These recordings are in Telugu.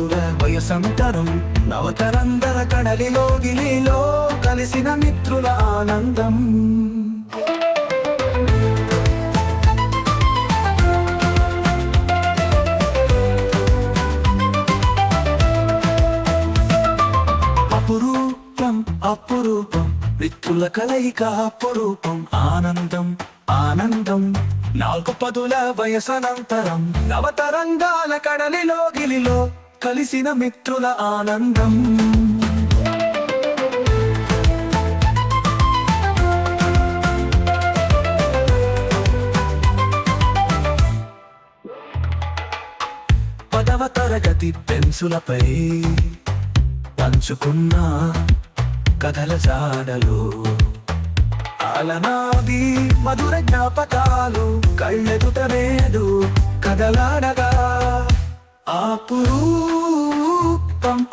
పదుల వయసంతరం నవతరందర కడలిలో గిలిలో కలిసిన మిత్రుల ఆనందం. అపురూపం అపురూపం మిత్రుల కలయిక అపురూపం ఆనందం ఆనందం. నాలుగు పదుల వయసనంతరం నవతరంగాల కడలిలో గిలిలో కలిసిన మిత్రుల ఆనందం. పదవ తరగతి పెన్సులపై పంచుకున్న కథల జాడలు. అలనాది మధుర జ్ఞాపకాలు కళ్ళెదుట కదలాడగా. అపురూపం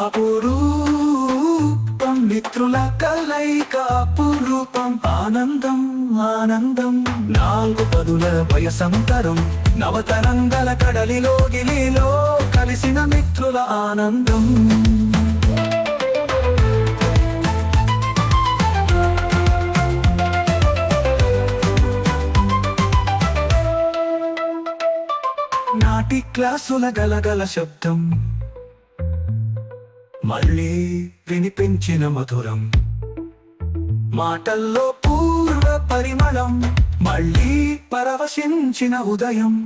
అపురూపం మిత్రుల కలయిక అపురూపం ఆనందం ఆనందం. నాలుగు పదుల వయసంతరం నవతరంగల కడలిలో గిలిలో కలిసిన మిత్రుల ఆనందం. నాటి క్లాసుల గలగల శబ్దం. మళ్ళీ వినిపించిన మధురం. మాటల్లో పూర్వ పరిమళం మళ్ళీ పరవశించిన ఉదయం.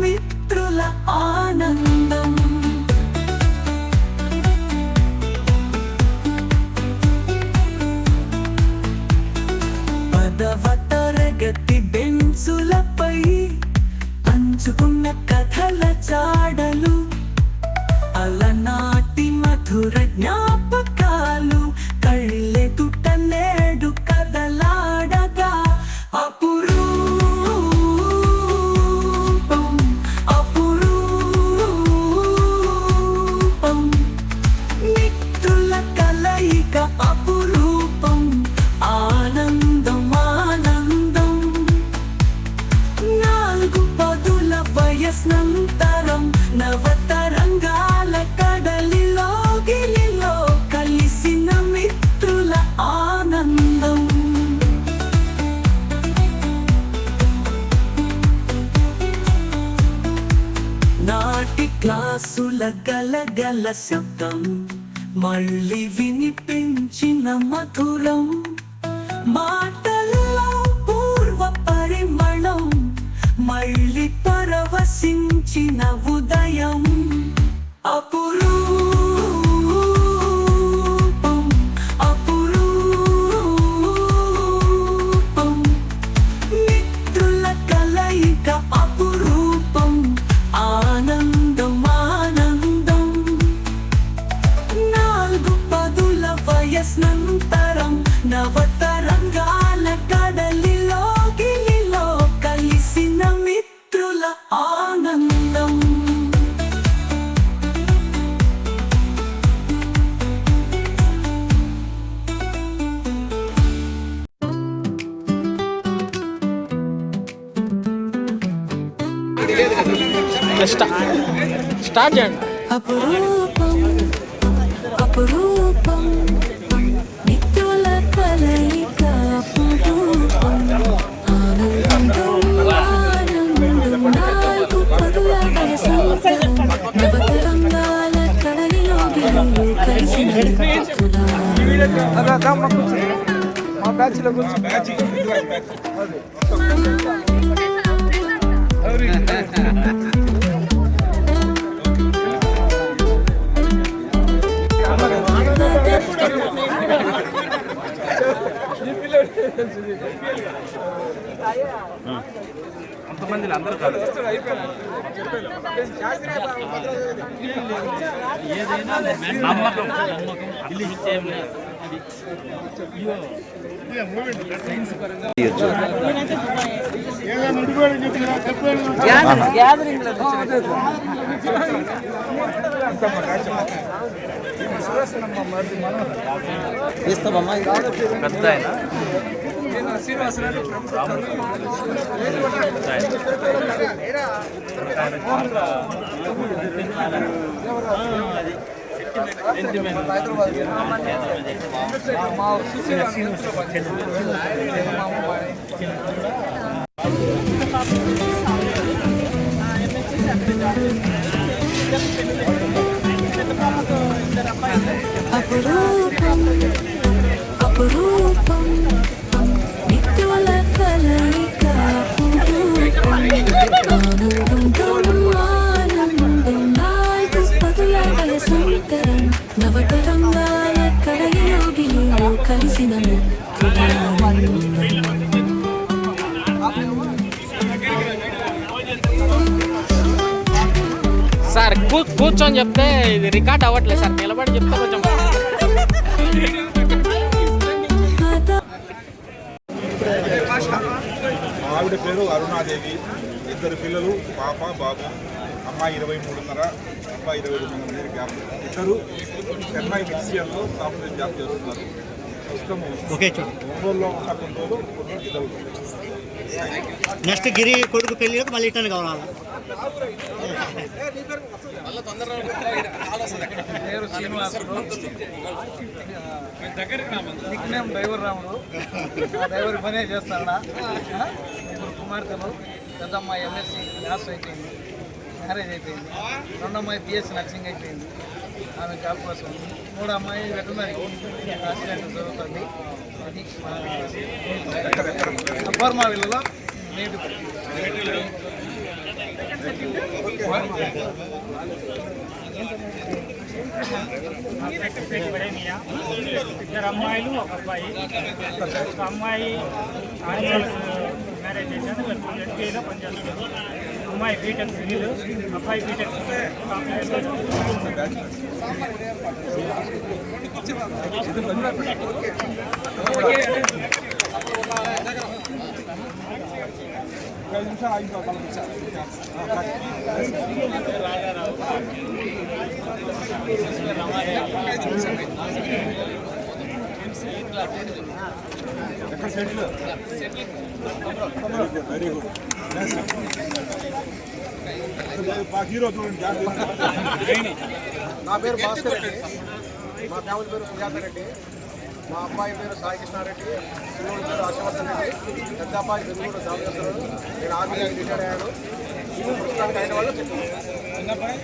మిత్రుల ఆనందం. క్లాసుల గలగల శబ్దం మళ్ళీ వినిపించిన మధురం. మా చేయండి అపురూపం. అపురూపం. నిత్యుల కలయిక అపురూపం. ఆనందం ఆనందం నాలుగు పదుల వయసంతం బ్యాచ్ అదే. కూర్చో నమ్మకం ఇల్లు ఇచ్చేయం ఇస్తామమ్మా పెద్ద ఆయన. అప్పుడు సార్ కూ కూర్చొని చెప్తే ఇది రికార్డ్ అవ్వట్లేదు సార్ నిలబడి చెప్తే కొంచెం ఆవిడ పేరు అరుణాదేవి. ఇద్దరు పిల్లలు పాప బాబు అమ్మాయి ఇరవై మూడున్నర అబ్బాయి ఇరవై రెండున్నర గ్యాప్ ఇద్దరు చెన్నై మిక్సియన్లో సాఫ్ట్వేర్ జాబ్ చేస్తున్నారు. ప్రస్తుతము ఒంగోలులో ఉన్న నెక్స్ట్ గిరి కొడుకు పెళ్ళికి మళ్ళీ ఇట్లా కావాలి? పేరు శ్రీనివాసుడు నేమ్ డ్రైవర్ రాముడు. ఆ డ్రైవర్ పనే చేస్తాడా? ఇప్పుడు కుమార్తెలు పెద్దమ్మాయి ఎంఎస్సి మ్యాథ్స్ అయిపోయింది. మ్యారేజ్ అయిపోయింది. రెండో అమ్మాయి బిఎస్సి నర్సింగ్ అయిపోయింది. ఆమె జాబ్ కోసం. ఉంది మూడో అమ్మాయి వెటనరీ అసిస్టెంట్ చదువుతుంది. అది అబ్బర్మా వీళ్ళలో నేటి ఇద్దరు అమ్మాయిలు ఒక అబ్బాయి ఒక అమ్మాయి మ్యారేజ్ చేశాను ఎస్బీఐలో పనిచేస్తున్నారు అమ్మాయి బీటెక్ సివిల్ అబ్బాయి B Tech very good hero చూడండి నా పేరు భాస్కర్ రెడ్డి మా ఫ్యామిలీ పేరు సుజాత రెడ్డి. మా అబ్బాయి పేరు సాయి కృష్ణారెడ్డి చిన్నోడి పేరు హర్షవర్ధన్ రెడ్డి పెద్ద అబ్బాయి బెంగళూరు చేస్తున్నాడు నేను ఆర్మీ రిటైర్ అయ్యాను ప్రస్తుతానికి అయిన వాళ్ళు చెప్పాను నా పేరు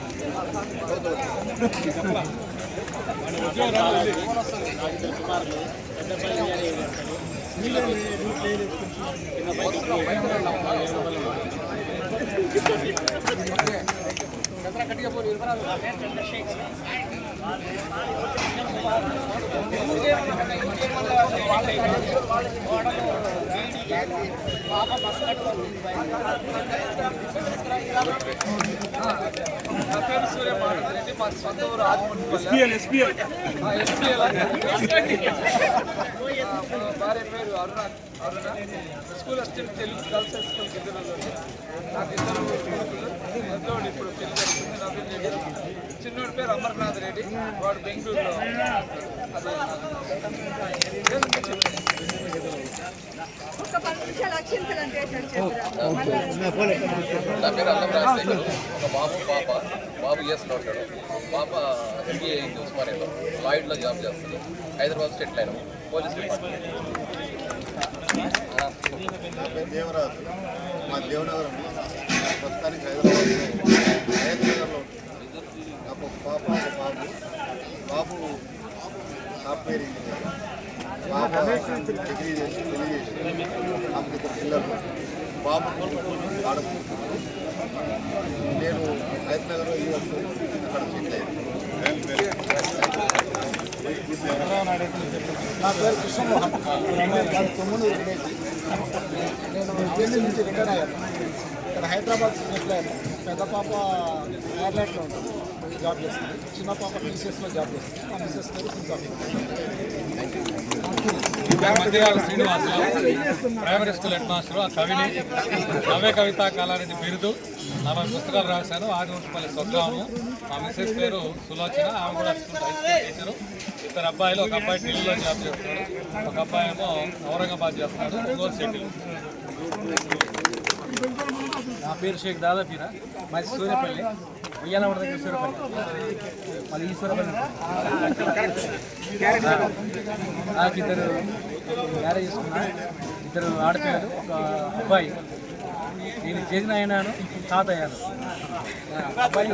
ఎస్పీఎల్ ఎస్పీఎల్. భార్య పేరు Aruna Aruna school assistant Telugu girls high school గిద్దలలో నాకు ఇద్దరు కొడుకులు పెద్దోడు ఇప్పుడు పెళ్ళి జరుగుతుంది నవీన్ రెడ్డి చిన్నోడి పేరు అమర్నాథ్ రెడ్డి. వాడు బెంగళూరులో. నా పేరు అల్లం రాజశేఖర్ ఒక బాబు పాప బాబు చేస్తూ ఉంటాడు. పాప ఎంబీఏ ఉస్మానియాలో లాయిడ్లో జాబ్ చేస్తుంది. Hyderabad state line. Police department. నా పేరు దేవరాజు మా దేవనగరం ప్రస్తుతానికి హైదరాబాద్లో హైదరాబాద్లో నాకు ఒక పాప ఒక బాబు. బాబు సాఫ్ట్వేర్ ఇంజనీర్ పాప డిగ్రీ చేసి పెళ్ళి చేసి ఆమెకి ఇద్దరు పిల్లలు బాబు ఆడపిల్లలు నేను హైదరాబాద్లో ఈ వరకు అక్కడ సెటిల్ నా పేరు కృష్ణమోహన్ నాది తొమ్మిది విలేజ్ నేను జేసీ నుంచి రిటైర్ అయ్యాను ఇక్కడ హైదరాబాద్ సెటిల్ అయ్యాను పెద్ద పాప ఎయిర్లైట్లో ఉంటుంది జాబ్ చేస్తుంది చిన్న పాప టీసీఎస్లో జాబ్ చేస్తుంది ఆ మిస్సెస్ పేరు Sujatha Mandirala Srinivasarao primary school headmaster ఆ కవిని నవ్య కవిత కాలారెడ్డి బిరుదు నలభై పుస్తకాలు రాశాను ఆదివంతపల్లి స్వగ్రాము. మా మిస్సెస్ పేరు సులోచన. ఆమె కూడా స్కూల్ హై స్కూల్ టీచరు ఇద్దరు అబ్బాయిలు ఒక అబ్బాయి ఢిల్లీలో జాబ్ చేస్తున్నాడు. ఒక అబ్బాయి ఏమో ఔరంగాబాద్ చేస్తున్నాడు ఒంగోలు సెటిల్ నా పేరు షేక్ దాదాపీరా మాది సూర్యపల్లి. ఉయ్యాలవాడ దగ్గర సూర్యపల్లి. మళ్ళీ ఈ సూర్యపల్లి. నాకు ఇద్దరు మ్యారేజ్ చేసుకున్నా. ఇద్దరు ఆడపిల్లలు ఒక అబ్బాయి. నేను చేసిన అయినాను తాత అయ్యాను. అబ్బాయి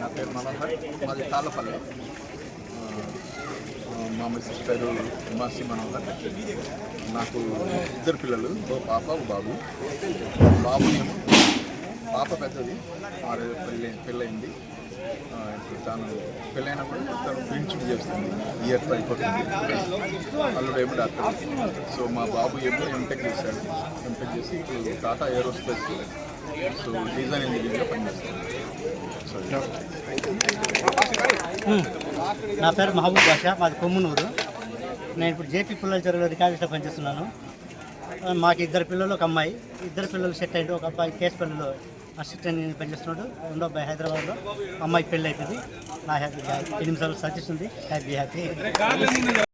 నా పేరు మనోహర్ మాది తాళ్ళపల్లి. మామూలు సిస్టర్ మిస్సెస్ పేరు నాకు ఇద్దరు పిల్లలు ఓ పాప ఓ బాబు. బాబు పాప పెద్దది ఆరు పెళ్ళి పెళ్ళయింది. ఇప్పుడు తాను పెళ్ళైనప్పుడు తను పెన్షన్ చేస్తుంది ఇయర్ అయిపోతుంది అల్లుడు ఏమో డాక్టర్. సో మా బాబు ఏమో ఎంటెక్ చేశాడు. ఎంటెక్ చేసి ఇప్పుడు Tata aerospace so design hmm. నా పేరు మహబూబ్ బాషా మాది కొమ్మునూరు. నేను ఇప్పుడు జేపీ పిల్లల చెరువులో రికార్డిస్ట్లో పనిచేస్తున్నాను. మాకు ఇద్దరు పిల్లలు ఒక అమ్మాయి. ఇద్దరు పిల్లలు సెట్ అయ్యింది ఒక అబ్బాయి కేసుపల్లిలో అసిస్టెంట్ పనిచేస్తున్నాడు. రెండో అబ్బాయి హైదరాబాద్లో. అమ్మాయి పెళ్ళి అవుతుంది నా హ్యాపీ ఎనిమిది సార్లు సజెస్ట్ ఉంది. Happy happy.